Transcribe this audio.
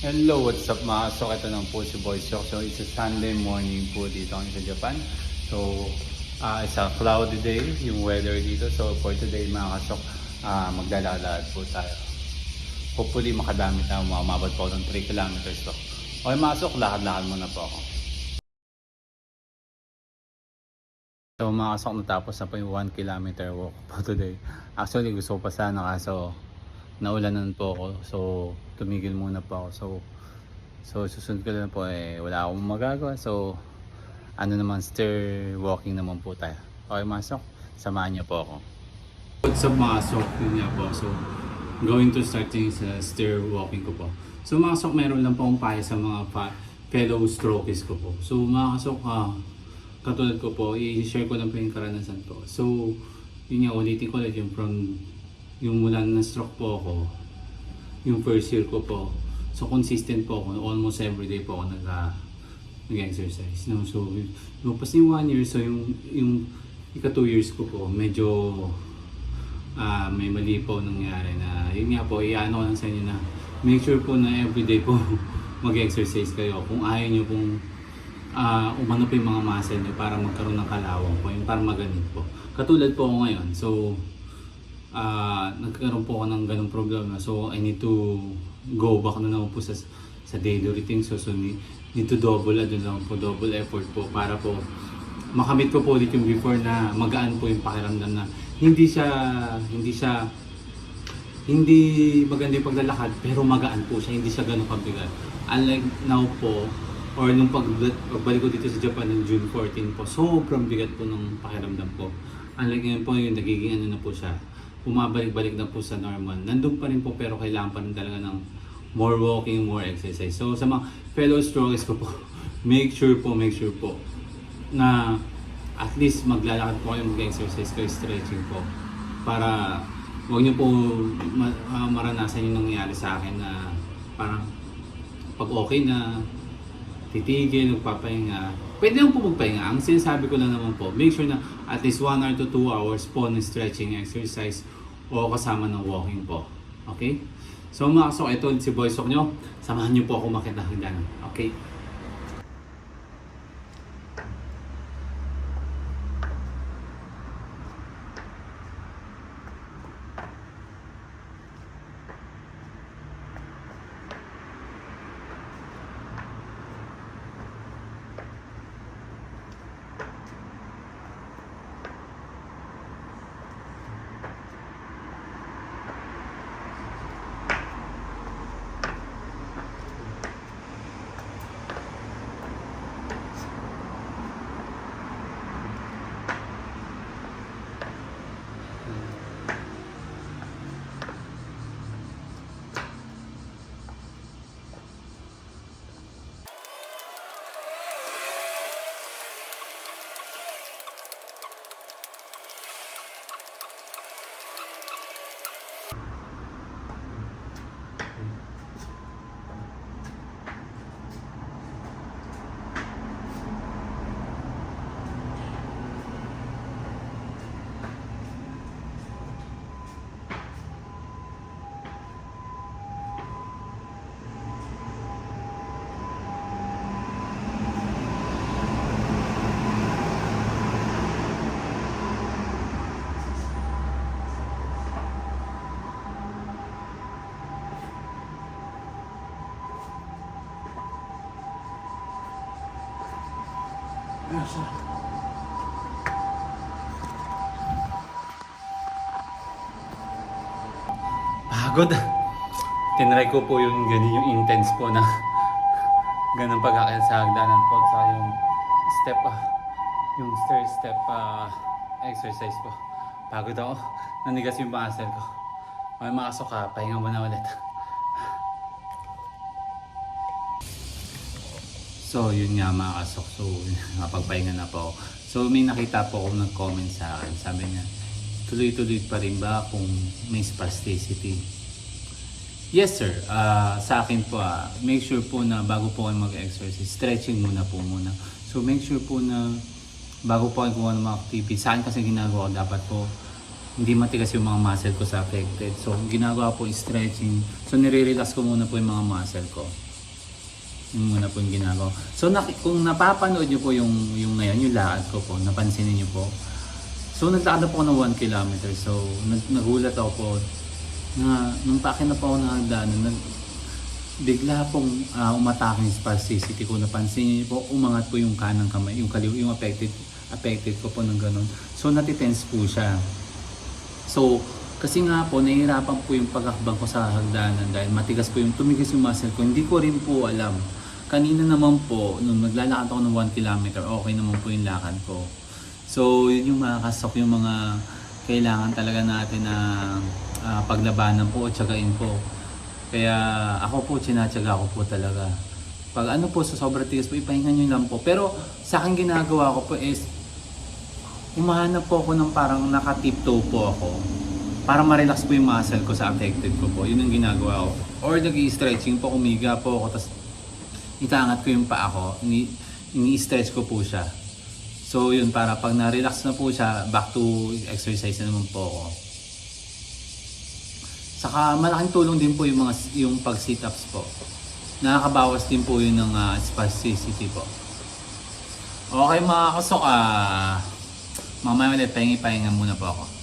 Hello, what's up mga kasok? Ito ng po si Boy Shock. So, it's a Sunday morning po dito kami sa Japan. So, ah it's a cloudy day, yung weather dito. So, for today mga kasok, ah maglalakad po tayo. Hopefully, makadami tayo. Mamabot po ng 3 kilometers to. Okay mga kasok, lakad-lakad muna po ako. So mga kasok, natapos na po yung 1 kilometer walk po today. Actually, gusto ko pa sana kaso naulanan po ako. So, tumigil muna po ako. So, so susunod ko lang po eh, wala akong magagawa. So, ano naman, stair walking naman po tayo. Okay, masok. Samahan niyo po ako. What's up, masok? Yun nga po. So, going to starting sa stair walking ko po. So, mga kasok, meron lang po akong payo sa mga pa- fellow strokies ko po. So, mga kasok, ah, katulad ko po, i-share ko lang po yung karanasan ko. So, yun nga, ulitin ko ulit yung from yung mula na stroke po ako, yung first year ko po, so consistent po ako, almost every day po ako nag, ah, nag-exercise. No? So, lupas yung one year, so yung, yung ika two years ko po, medyo ah may mali po nangyari na, yun nga po, iano ko lang sa inyo na make sure po na everyday po mag-exercise kayo. Kung ayaw nyo pong ah umano po yung mga muscle nyo para magkaroon ng kalawang po, yung para maganit po. Katulad po ako ngayon, so ah nagkaroon po ako ng ganong problema. So, I need to go back na naman po sa, sa daily routine. So, so need, need to double, ano lang po, double effort po para po makamit ko po ulit yung before na magaan po yung pakiramdam na hindi siya, hindi siya, hindi maganda yung paglalakad pero magaan po siya, hindi siya ganun kabigat. Unlike now po, or nung pag, pagbalik ko dito sa Japan ng June 14 po, sobrang bigat po ng pakiramdam ko. Unlike ngayon po yung nagiging ano na po siya, bumabalik-balik na po sa normal. Nandun pa rin po pero kailangan pa rin talaga ng more walking, more exercise. So sa mga fellow strokers ko po, make sure po, make sure po na at least maglalakad po kayo, mag-exercise kayo, stretching po. Para huwag niyo po ma- ah, maranasan yung nangyayari sa akin na parang pag okay na, titigil, magpapahinga. Pwede naman po magpahinga. Ang sinasabi ko lang naman po, make sure na at least 1 hour to 2 hours po ng stretching exercise o kasama ng walking po. Okay? So mga kasok, ito si Boy Sok nyo. Samahan nyo po ako makita hanggang. Okay? Pagod. Tinry ko po yung ganun yung intense po na ganun pagkakaya sa hagdanan po sa yung step ah, yung stair step ah, exercise po. Pagod ako. Nanigas yung muscle ko. May makasok ka, pahinga mo na ulit. So, yun nga mga kasok. So, napagpahinga na po. So, may nakita po akong nag-comment sa akin. Sabi niya, tuloy-tuloy pa rin ba kung may spasticity? Yes sir, Ah, sa akin po, ah, make sure po na bago po kayo mag-exercise, stretching muna po muna. So make sure po na bago po kayo gumawa ng mga activity, sa akin kasi ginagawa dapat po hindi matigas yung mga muscle ko sa affected. So ginagawa po stretching. So nire-relax ko muna po yung mga muscle ko. Yung muna po yung ginagawa. So nak- kung napapanood niyo po yung, yung ngayon, yung lakad ko po, napansin niyo po. So naglakad na po ako ng 1 kilometer. So nag nagulat ako po na nung paakin na po ako ng hagdanan, nag, bigla pong uh, umatake yung spasticity ko. Napansin niyo po, umangat po yung kanang kamay, yung kaliw, yung affected, affected ko po ng ganun. So natitense po siya. So, kasi nga po, nahihirapan po yung pagkakbang ko sa hagdanan dahil matigas po yung tumigas yung muscle ko. Hindi ko rin po alam. Kanina naman po, nung naglalakad ako ng 1 kilometer, okay naman po yung lakad ko. So, yun yung makakasok yung mga kailangan talaga natin na ah, paglabanan po o tsagain po. Kaya ako po, sinatsaga ko po talaga. Pag ano po, sa sobrang tigas po, ipahinga nyo lang po. Pero sa akin ginagawa ko po is, umahanap po ako ng parang nakatiptoe po ako para ma-relax po yung muscle ko sa affected ko po. Yun ang ginagawa ko. Or nag-i-stretching po, umiga po ako, tapos itangat ko yung paa ko, ini- ini-stretch ko po siya. So yun, para pag na-relax na po siya, back to exercise na naman po ako. Saka malaking tulong din po yung mga yung pag sit-ups po. Nakakabawas din po yun ng ah, spasticity po. Okay mga kasok, ah, mamaya ulit pahingi-pahinga muna po ako.